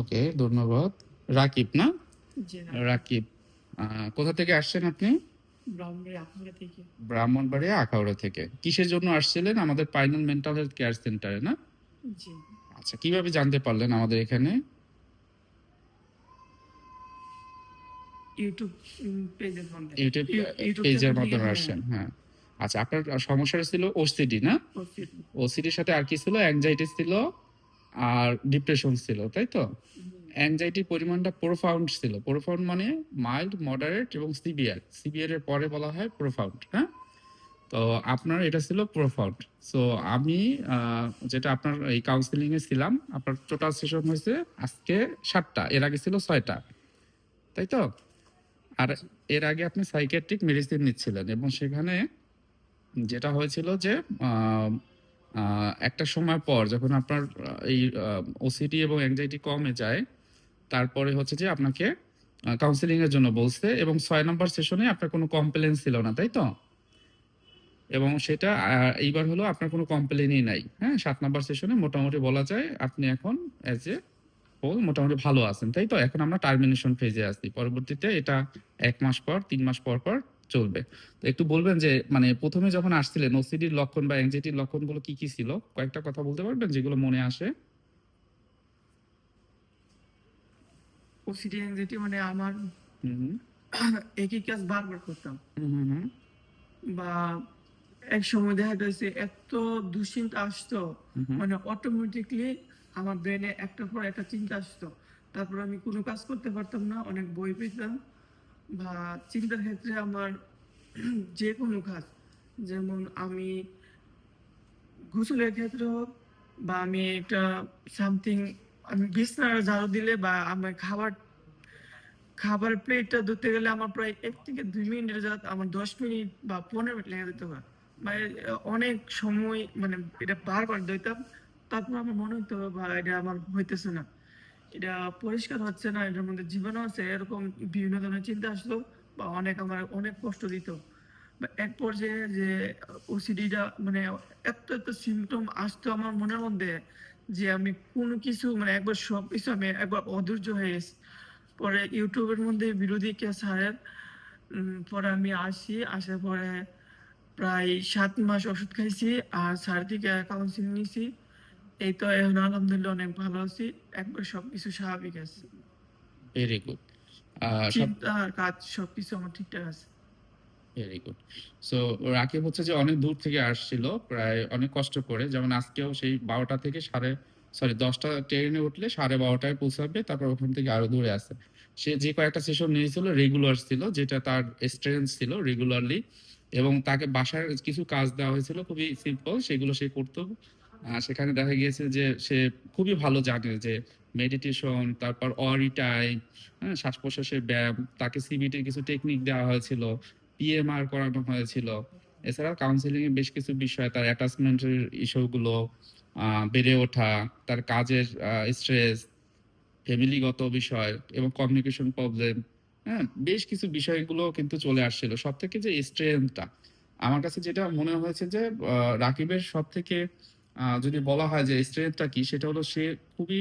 ওকে ধন্যবাদ। রাকিব না? রাকিব। কোথা থেকে আসছেন আপনি? ব্রাহ্মণবাড়িয়া আখাউড়া থেকে। কিসের জন্য আসছিলেন? আমাদের পাইনাল মেন্টাল হেলথ কেয়ার সেন্টারে না? আচ্ছা কীভাবে জানতে পারলেন আমাদের এখানে? ইউটিউব পেজের মাধ্যমে। আসছেন হ্যাঁ। আচ্ছা আপনার সমস্যা ছিল ওসিডি না? ওসি ওসিডির সাথে আর কি ছিল? অ্যাংজাইটি ছিল? আর ডিপ্রেশন ছিল, তাই তো? অ্যাংজাইটির পরিমাণটা প্রোফাউন্ড ছিল। প্রোফাউন্ড মানে মাইল্ড মডারেট এবং সিভিয়ার সিভিয়ার এর পরে বলা হয় প্রোফাউন্ড হ্যাঁ? তো আপনার এটা ছিল প্রোফাউন্ড সো আমি যেটা আপনার এই কাউন্সিলিং এ ছিলাম, আপনার টোটাল সেশন হয়েছে আজকে সাতটা, এর আগে ছিল ছয়টা, তাই তো? আর এর আগে আপনি সাইকিয়াট্রিক মেডিসিন নিচ্ছিলেন এবং সেখানে যেটা হয়েছিল যে একটা সময় পর যখন আপনার এই ওসিডি এবং অ্যাংজাইটি কমে যায়, তারপরে হচ্ছে যে আপনাকে কাউন্সিলিং এর জন্য বলছে এবং ছয় নম্বর সেশনে আপনার কোনো কমপ্লেন ছিল না, তাই তো? এবং সেটা এইবার হলো আপনার কোনো কমপ্লেনই নাই। হ্যাঁ সাত নম্বর সেশনে মোটামুটি বলা যায় আপনি এখন অ্যাজ এ হোল মোটামুটি ভালো আছেন, তাই তো? এখন আমরা টার্মিনেশন ফেজে আছি। পরবর্তীতে এটা এক মাস পর, তিন মাস পর পর চলবে। তো একটু বলবেন যে মানে প্রথমে যখন আসছিলেন ওসিডির লক্ষণ বা অ্যাংজাইটির লক্ষণগুলো কি কি ছিল? কয়েকটা কথা বলতে পারবেন যেগুলো মনে আসে? ওসিডি অ্যাংজাইটি মানে আমার একই কাজ বারবার করতাম। বা এক সময় দেখা যাচ্ছে এত দুশ্চিন্তা আসতো। মানে অটোমেটিকলি আমার ব্রেনে একটার পর একটা চিন্তা আসতো। তারপর আমি কোনো কাজ করতে পারতাম না অনেক বই পেতাম বা চিন্তার ক্ষেত্রে আমার যে কোনো কাজ, যেমন আমি গোসলের ক্ষেত্রে হোক বা আমি একটা সামথিং আমি বিছনার ঝাড়ু দিলে বা আমার খাবার খাবার প্লেটটা ধরতে গেলে আমার প্রায় এক থেকে দুই মিনিটের জায়গা আমার দশ মিনিট বা পনেরো মিনিট লেগে যেতে মানে অনেক সময় মানে এটা বারবার দিতাম, তারপর আমার মনে হতো বা এটা আমার হইতেছে না। এটা পরিষ্কার হচ্ছে না, এটার মধ্যে জীবাণু আছে, এরকম বিভিন্ন ধরনের চিন্তা আসলো বা অনেক আমার অনেক কষ্ট দিত। বা এক পর্যায়ে যে ওসিডিটা মানে এত এত সিমটম আসতো আমার মনের মধ্যে যে আমি কোনো কিছু মানে একবার সব কিছু আমি একবার অধৈর্য হয়ে গেছি। পরে ইউটিউবের মধ্যে বিরোধী কে স্যারের পরে আমি আসি, আসার পরে প্রায় সাত মাস ওষুধ খাইছি আর স্যার থেকে কাউন্সিলিং নিছি। এই তো এখন আলহামদুলিল্লাহ অনেক ভালো আছি। একবার সবকিছু স্বাভাবিক আছে। ভেরি গুড চিন্তা কাজ সবকিছু আমার ঠিকঠাক আছে। ভেরি গুড সো রাকিব হচ্ছে যে অনেক দূর থেকে আসছিল প্রায় অনেক কষ্ট করে। যেমন আজকেও সেই বারোটা থেকে সাড়ে সরি দশটা ট্রেনে উঠলে সাড়ে বারোটায় পৌঁছাবে তারপর ওখান থেকে আরও দূরে আছে সে যে কয়েকটা সেশন নিয়েছিল রেগুলার ছিল যেটা তার স্ট্রেন্থ ছিল রেগুলারলি এবং তাকে বাসার কিছু কাজ দেওয়া হয়েছিল খুবই সিম্পল সেগুলো সে করতো। সেখানে দেখা গিয়েছে যে সে খুবই ভালো জানে যে মেডিটেশন তারপর অরি টাইম হ্যাঁ শ্বাস প্রশ্বাসের ব্যায়াম, তাকে সিবিটির কিছু টেকনিক দেওয়া হয়েছিল পিএমআর করানো হয়েছিল। এছাড়া কাউন্সিলিং এর বেশ কিছু বিষয়, তার অ্যাটাচমেন্টের ইস্যুগুলো বেড়ে ওঠা, তার কাজের স্ট্রেস ফ্যামিলিগত বিষয় এবং কমিউনিকেশন প্রবলেম হ্যাঁ বেশ কিছু বিষয়গুলো কিন্তু চলে আসছিল। সব থেকে যে স্ট্রেংথটা আমার কাছে যেটা মনে হয়েছে যে রাকিবের সব থেকে যদি বলা হয় যে স্ট্রেংথটা কি, সেটা হলো সে খুবই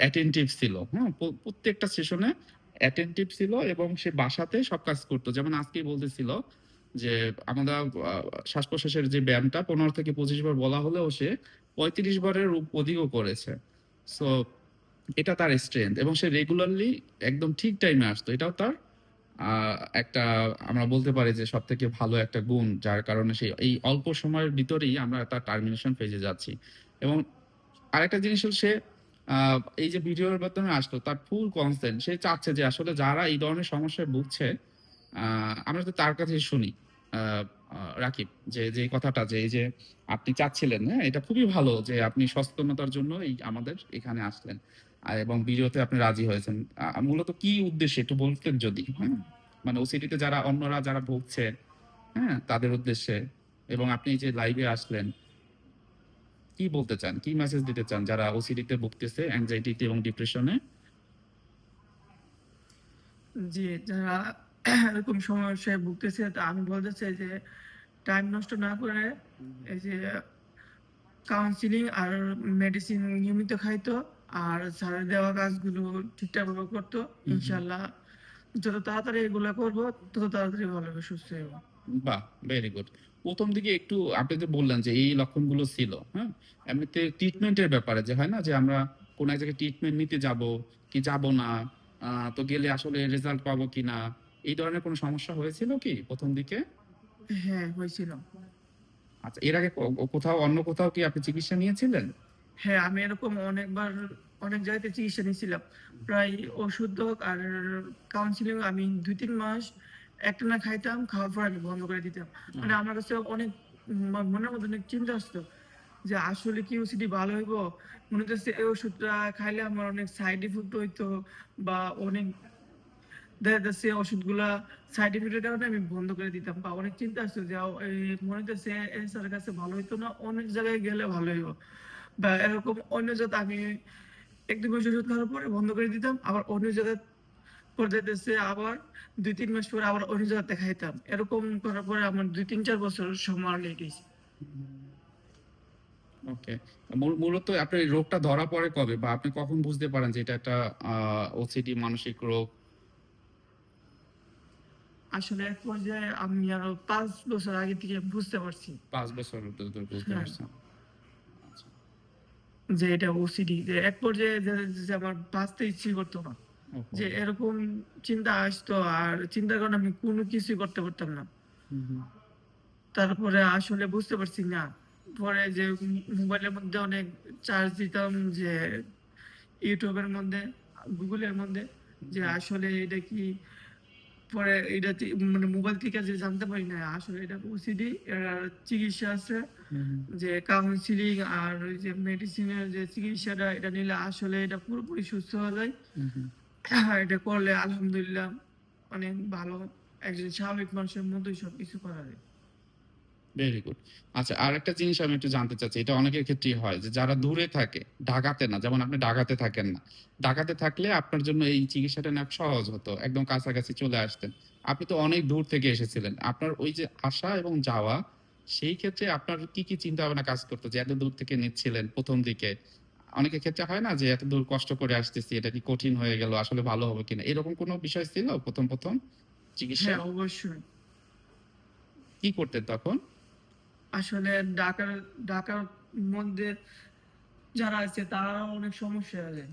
অ্যাটেন্টিভ ছিল হ্যাঁ? প্রত্যেকটা সেশনে অ্যাটেন্টিভ ছিল এবং সে বাসাতে সব কাজ করতো। যেমন আজকেই বলতেছিল যে আমরা শ্বাস প্রশ্বাসের যে ব্যায়ামটা পনেরো থেকে পঁচিশ বার বলা হলেও সে পঁয়ত্রিশ বারের অধিকও করেছে। সো এটা তার স্ট্রেংথ এবং সে রেগুলারলি একদম ঠিক টাইমে আসতো। এটাও তার একটা আমরা বলতে পারি যে সব থেকে ভালো একটা গুণ, যার কারণে সেই এই অল্প সময়ের ভিতরেই আমরা তার টার্মিনেশন ফেজে যাচ্ছি। এবং আরেকটা জিনিস হল সে এই যে ভিডিওর মাধ্যমে আসলো, তার ফুল কনসেন্ট সে চাচ্ছে যে আসলে যারা এই ধরনের সমস্যায় ভুগছে আমরা তো তার কাছে শুনি রাকিব, যে যে কথাটা, যে এই যে আপনি চাচ্ছিলেন হ্যাঁ এটা খুবই ভালো যে আপনি সচেতনতার জন্য এই আমাদের এখানে আসলেন। এবং ভিডিওতে আপনি রাজি হয়েছেন। মূলত কি উদ্দেশ্যে একটু বলতেন যদি হ্যাঁ? মানে ওসিডিতে যারা, অন্যরা যারা ভুগছে হ্যাঁ তাদের উদ্দেশ্যে, এবং আপনি যে লাইভে আসলেন, কি বলতে চান? কি মেসেজ দিতে চান যারা ওসিডিতে ভুগতেছে অ্যাংজাইটিতে এবং ডিপ্রেশনে জি, যারা এরকম সমস্যায় ভুগতেছে, তা আমি বলতে চাই যে টাইম নষ্ট না করে, এই যে কাউন্সিলিং আর মেডিসিন নিয়মিত খাইতো। আর স্যারের দেওয়া কাজগুলো ঠিকঠাক ভাবে করতো ইনশাল্লাহ। যত তাড়াতাড়ি এগুলো করব তত তাড়াতাড়ি ভালো হবে সুস্থ হব বাহ ভেরি গুড প্রথম দিকে একটু আপনি যে বললেন যে এই লক্ষণগুলো ছিল হ্যাঁ এমনিতে ট্রিটমেন্টের ব্যাপারে যে হয় না? যে আমরা কোন এক জায়গায় ট্রিটমেন্ট নিতে যাব কি যাব না তো গেলে আসলে রেজাল্ট পাবো কি না এই ধরনের কোনো সমস্যা হয়েছিল কি প্রথম দিকে? হ্যাঁ হয়েছিল। আচ্ছা এর আগে কোথাও অন্য কোথাও কি আপনি চিকিৎসা নিয়েছিলেন? হ্যাঁ আমি এরকম অনেকবার অনেক জায়গাতে চিকিৎসা নিয়েছিলাম। প্রায় ওষুধ হোক আর কাউন্সিলিং আমি দুই তিন মাস একটা না খাইতাম খাওয়ার পর আমি বন্ধ করে দিতাম। মানে আমার কাছে অনেক মনের মধ্যে অনেক চিন্তা আসতো যে আসলে কি ওসিডি ভালো হইব? মনে হচ্ছে এই ওষুধটা খাইলে আমার অনেক সাইড ইফেক্ট হইতো বা অনেক দেখা যাচ্ছে ওষুধগুলা সাইড ইফেক্টের কারণে আমি বন্ধ করে দিতাম বা অনেক চিন্তা আসতো যে মনে হচ্ছে স্যারের কাছে ভালো হইতো না অনেক জায়গায় গেলে ভালো হইব। বা এরকম অন্য জায়গা আমি এক দুই মাস ওষুধ খাওয়ার পরে বন্ধ করে দিতাম আবার অন্য জায়গায় পর্যায়ে আবার দুই তিন মাস পরে আবার অন্য জায়গাতে খাইতাম এরকম করার পরে আমার দুই তিন চার বছর সময় ওকে। মূলত আপনার রোগটা ধরা পড়ে কবে? বা আপনি কখন বুঝতে পারেন যে এটা একটা ওসিডি মানসিক রোগ? আসলে এক পর্যায়ে আমি আরও পাঁচ বছর আগে থেকে বুঝতে পারছি। পাঁচ বছর বুঝতে হ্যাঁ। যে এটা ওসিডি যে এক পর্যায়ে যে- আমার বাঁচতে ইচ্ছে করতো না। যে এরকম চিন্তা আসতো আর চিন্তার কারণে আমি কোনো কিছুই করতে পারতাম না। তারপরে আসলে বুঝতে পারছি না। পরে যে মোবাইলের মধ্যে অনেক চার্জ দিতাম যে ইউটিউবের মধ্যে গুগলের মধ্যে যে আসলে এটা কি পরে এটা মানে মোবাইল থেকে যে জানতে পারি না আসলে এটা ওসিডি এর চিকিৎসা আছে। যে কাউন্সিলিং আর ওই যে মেডিসিনের যে চিকিৎসাটা এটা নিলে আসলে এটা পুরোপুরি সুস্থ হয়ে যায়। এটা করলে আলহামদুলিল্লাহ অনেক ভালো একজন স্বাভাবিক মানুষের মতোই সবকিছু করা যায় ভেরি গুড আচ্ছা আর একটা জিনিস আমি একটু জানতে চাচ্ছি এটা অনেকের ক্ষেত্রেই হয় যে যারা দূরে থাকে ঢাকাতে না যেমন আপনি ঢাকাতে থাকেন না ঢাকাতে থাকলে আপনার জন্য এই চিকিৎসাটা নেওয়া সহজ হতো একদম কাছাকাছি চলে আসতেন। আপনি তো অনেক দূর থেকে এসেছিলেন আপনার ওই যে আসা এবং যাওয়া সেই ক্ষেত্রে আপনার কি কি চিন্তা ভাবনা কাজ করতো যে এত দূর থেকে নিচ্ছিলেন প্রথম দিকে? অনেকের ক্ষেত্রে হয় না যে এত দূর কষ্ট করে আসতেছি এটা কি কঠিন হয়ে গেল আসলে ভালো হবে কিনা? এরকম কোনো বিষয় ছিল প্রথম প্রথম চিকিৎসা? হ্যাঁ অবশ্যই। কি করতেন তখন? আসলে ঢাকার ঢাকার মধ্যে যারা আছে তারা অনেক সমস্যা আছে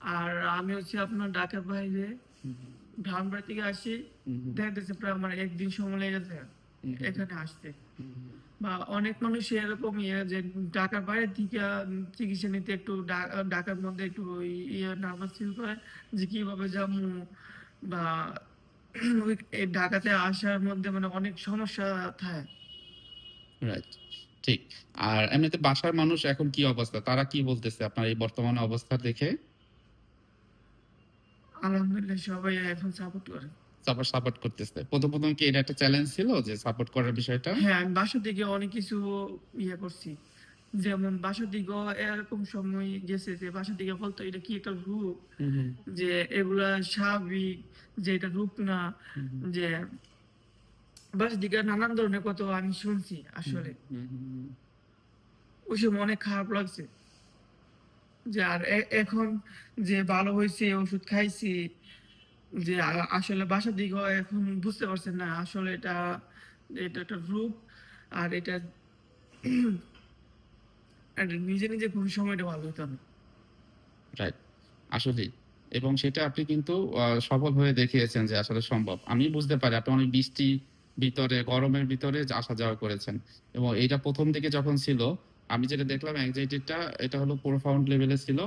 আর আমি হচ্ছে আপনার ঢাকার বাইরে ধানবাড়ি থেকে আসি হুম হুম। দেখা যাচ্ছে প্রায় আমার একদিন সময় লেগে যায়। এখানে আসতে। বা অনেক মানুষ এরকম ইয়ে যে ঢাকার বাইরে থেকে চিকিৎসা নিতে একটু ঢাকার মধ্যে একটু ইয়ে নার্ভাস ফিল করে যে কীভাবে যাব বা ঢাকাতে আসার মধ্যে মানে অনেক সমস্যা থাকে রাইট ঠিক। আর এমনিতে বাসার মানুষ এখন কি অবস্থা? তারা কি বলতেছে আপনার এই বর্তমান অবস্থা দেখে? আলহামদুলিল্লাহ সবাই এখন সাপোর্ট করে। সাপোর্ট সাপোর্ট করতেছে। প্রথম প্রথম কি এটা একটা চ্যালেঞ্জ ছিল যে সাপোর্ট করার বিষয়টা? হ্যাঁ আমি বাসা থেকে অনেক কিছু ইয়ে করছি। যেমন বাসা এরকম সময় গেছে যে বাসা থেকে বলতো এটা কি একটা রূপ? যে এগুলা স্বাভাবিক যে এটা রূপ না। যে বাস দিকে নানান ধরনের কথা আমি শুনছি আসলে। ওই সময় অনেক খারাপ লাগছে যে আর এখন যে ভালো হয়েছে ওষুধ খাইছি যে আসলে বাসার দিকে এখন বুঝতে পারছেন না আসলে এটা এটা একটা রূপ আর এটা নিজে নিজে কোন সময়টা ভালো হতো না। রাইট আসলেই। এবং সেটা আপনি কিন্তু সফল হয়ে দেখিয়েছেন যে আসলে সম্ভব। আমি বুঝতে পারি আপনি অনেক বৃষ্টি ভিতরে, গরমের ভিতরে আসা যাওয়া করেছেন। এবং এইটা প্রথম দিকে যখন ছিল, আমি যেটা দেখলাম অ্যাংজাইটিটা এটা হলো প্রোফাউন্ড লেভেলে ছিল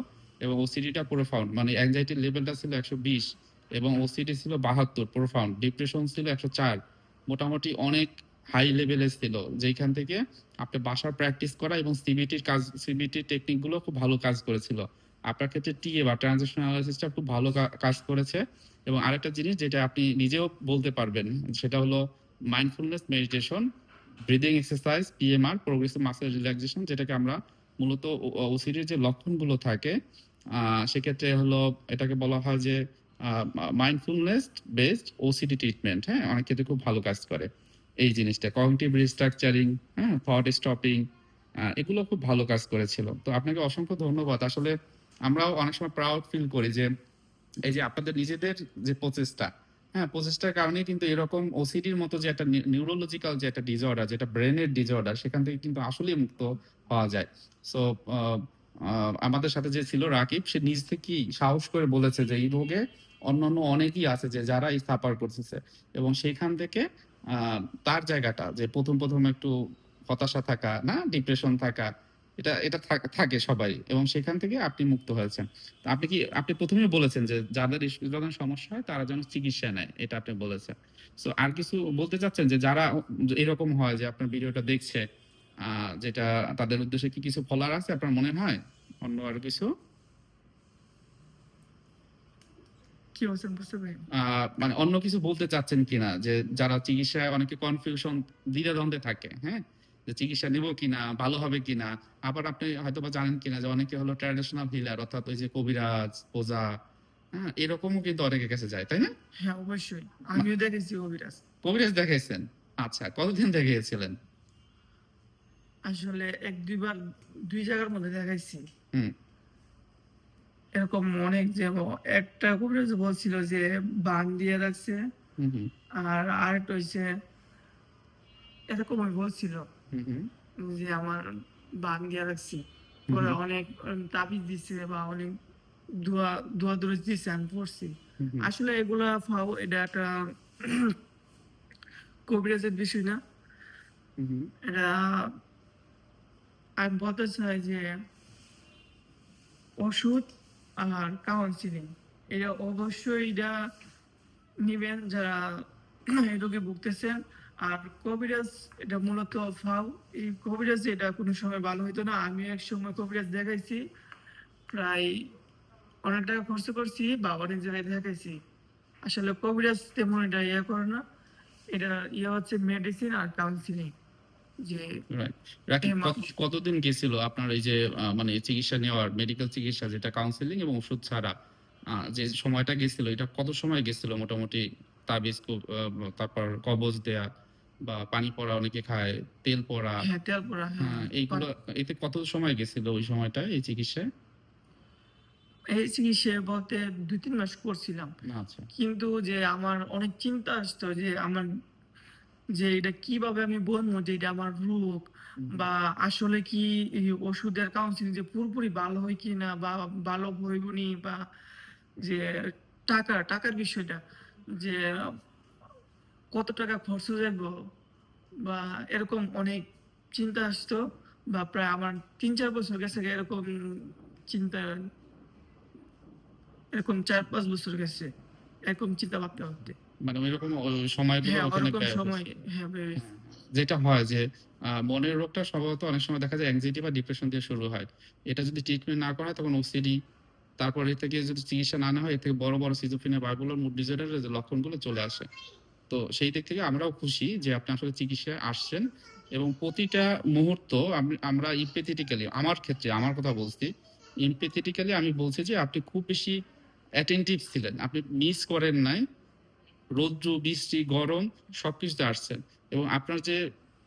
এবং ওসিডিটা প্রোফাউন্ড মানে অ্যাংজাইটির লেভেলটা ছিল একশো বিশ এবং ওসিডি ছিল বাহাত্তর প্রোফাউন্ড ডিপ্রেশন ছিল একশো চার, মোটামুটি অনেক হাই লেভেলে ছিল যেখান থেকে আপনি বাসার প্র্যাকটিস করা এবং সিবিটির কাজ সিবিটির টেকনিকগুলো খুব ভালো কাজ করেছিল। আপনার ক্ষেত্রে টিএ বা ট্রানজেকশন অ্যানালাইসিসটা খুব ভালো কাজ করেছে। এবং আরেকটা জিনিস যেটা আপনি নিজেও বলতে পারবেন, সেটা হলো mindfulness meditation breathing exercise PMR progressive muscle relaxation যেটাকে আমরা মূলত ওসিডির যে লক্ষণগুলো থাকে সেক্ষেত্রে হলো এটাকে বলা হয় যে মাইন্ডফুলনেস বেসড ওসিডি ট্রিটমেন্ট হ্যাঁ? অনেক ক্ষেত্রে খুব ভালো কাজ করে এই জিনিসটা। কগনিটিভ রিস্ট্রাকচারিং হ্যাঁ? থট স্টপিং এগুলো খুব ভালো কাজ করেছিল। তো আপনাকে অসংখ্য ধন্যবাদ। আসলে আমরাও অনেক সময় প্রাউড ফিল করি যে, এই যে আপনাদের নিজেদের যে প্রচেষ্টা হ্যাঁ প্রচেষ্টার কারণে কিন্তু এরকম ওসিডির মতো যে একটা নিউরোলজিক্যাল যে একটা ডিসঅর্ডার যেটা ব্রেনের ডিসঅর্ডার সেখান থেকে কিন্তু আসলেই মুক্ত হওয়া যায়। সো আমাদের সাথে যে ছিল রাকিব, সে নিজ থেকেই সাহস করে বলেছে যে এই রোগে অন্যান্য অনেকেই আছে যে যারা এই সাফার করতেছে। এবং সেইখান থেকে তার জায়গাটা যে প্রথম প্রথম একটু হতাশা থাকা, না ডিপ্রেশন থাকা এটা এটা থাকে সবাই এবং সেখান থেকে আপনি মুক্ত হয়েছেন। আপনি কি আপনি প্রথমেই বলেছেন যে যাদের ধরনের সমস্যা হয় তারা যেন চিকিৎসা নেয় এটা আপনি বলেছেন। সো আর কিছু বলতে চাচ্ছেন যে যারা এরকম হয় যে আপনার ভিডিওটা দেখছে যেটা তাদের উদ্দেশ্যে কি কিছু ফলার আছে আপনার মনে হয়? অন্য আর কিছু? মানে অন্য কিছু বলতে চাচ্ছেন কিনা? যে যারা চিকিৎসায় অনেকে কনফিউশন দ্বিধাদ্বন্দ্বে থাকে হ্যাঁ? যে চিকিৎসা নিব কিনা ভালো হবে কিনা আবার আপনি হয়তো বা জানেন কিনা যে অনেকে হলো ট্র্যাডিশনাল হিলার অর্থাৎ ওই যে কবিরাজ ওজা হ্যাঁ এরকমও কিন্তু অনেকের কাছে যায় তাই না? হ্যাঁ অবশ্যই। আমিও দেখেছি অভিরাজ কবিরাজ দেখাইছেন? আচ্ছা কতদিন দেখিয়েছিলেন? আসলে এক দুইবার দুই জায়গার মধ্যে দেখাইছি। হুম। এরকম অনেক যে একটা কবিরাজ বলছিল যে বান দিয়ে রাখছে আর আরেকটা হচ্ছে এরকমই বলছিল। যে আমার বান রাখছি। পরে অনেক তাবিজ দিছে বা অনেক আমি পড়ছি। আসলে এগুলা ফাও এটা একটা কবিরাজের বিষয় না। এটা আমি বলতে চাই যে ওষুধ আর কাউন্সিলিং এটা অবশ্যই এটা নিবেন যারা রোগে ভুগতেছেন। আর কবিরাজ এটা মূলত ফাও এই কবিরাজ এটা কোনো সময় ভালো হইতো না। আমি এক সময় কবিরাজ দেখাইছি প্রায় অনেক টাকা খরচ করছি বা অনেক জায়গায় দেখাইছি। আসলে কবিরাজ তেমন এটা ইয়ে করে না এটা ইয়ে হচ্ছে মেডিসিন আর কাউন্সিলিং কতদিন গেছিল আপনার এই যে মানে চিকিৎসা নেওয়ার মেডিকেল চিকিৎসা যেটা কাউন্সিলিং এবং ওষুধ ছাড়া? যে সময়টা গেছিল এটা কত সময় গেছিল মোটামুটি তাবিজ তারপর কবজ দেয়া? বা পানি পড়া অনেকে খায় তেল পড়া। হ্যাঁ তেল পড়া হ্যাঁ। হ্যাঁ এইগুলো এতে কত সময় গেছিল ওই সময়টা এই চিকিৎসায়? এই চিকিৎসা বলতে দুই তিন মাস করছিলাম। আচ্ছা। কিন্তু যে আমার অনেক চিন্তা আসতো যে আমার যে এটা কীভাবে আমি বলব যে এটা আমার রোগ বা আসলে কি এই ওষুধের কাউন্সিলিং যে পুরোপুরি ভালো হয় কি না বা ভালো হইবনি বা যে টাকা টাকার বিষয়টা যে কত টাকা খরচ হয়ে যাব বা এরকম অনেক চিন্তা আসতো বা প্রায় আমার তিন চার বছর গেছে এরকম চিন্তা এরকম চার পাঁচ বছর গেছে এরকম চিন্তা ভাবতে ভাবতে মানে ওইরকম ওই সময়গুলো হ্যাঁ সময় হ্যাঁ যেটা হয় যে মনের রোগটা সম্ভবত অনেক সময় দেখা যায় অ্যাংজাইটি বা ডিপ্রেশন দিয়ে শুরু হয়। এটা যদি ট্রিটমেন্ট না করা হয় তখন ওসিডি তারপর এর থেকে যদি চিকিৎসা না নেওয়া হয় এর থেকে বড় বড় সিজোফ্রেনিয়া বাইপোলার মুড ডিসঅর্ডারের যে লক্ষণগুলো চলে আসে। তো সেই দিক থেকে আমরাও খুশি যে আপনি আসলে চিকিৎসায় আসছেন এবং প্রতিটা মুহূর্ত আমরা ইম্পেথেটিক্যালি আমার ক্ষেত্রে, আমার কথা বলছি ইম্পেথেটিক্যালি আমি বলছি যে আপনি খুব বেশি অ্যাটেন্টিভ ছিলেন। আপনি মিস করেন নাই। রৌদ্র, বৃষ্টি, গরম সবকিছুতে আসছেন এবং আপনার যে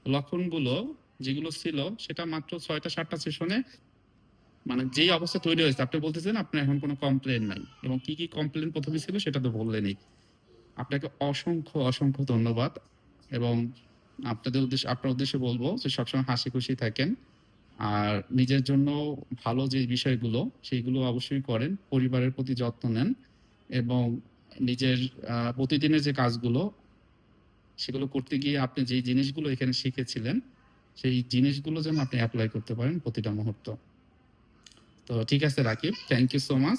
লক্ষণগুলো, যেগুলো ছিল, সেটা মাত্র ছয়টা, সাতটা সেশনে মানে যেই অবস্থা তৈরি হয়েছে, আপনি বলতেছেন আপনার এখন কোনো কমপ্লেন নাই। এবং কি কি কমপ্লেন প্রথমে ছিল সেটা তো বললেনই। আপনাকে অসংখ্য অসংখ্য ধন্যবাদ এবং আপনাদের উদ্দেশ্যে, আপনার উদ্দেশ্যে বলব যে সবসময় হাসি খুশি থাকেন। আর নিজের জন্য ভালো যে বিষয়গুলো, সেইগুলো অবশ্যই করেন, পরিবারের প্রতি যত্ন নেন এবং নিজের প্রতিদিনের যে কাজগুলো, সেগুলো করতে গিয়ে আপনি যে জিনিসগুলো এখানে শিখেছিলেন, সেই জিনিসগুলো যেন আপনি অ্যাপ্লাই করতে পারেন প্রতিটা মুহূর্ত। তো ঠিক আছে, Rakib thank you so much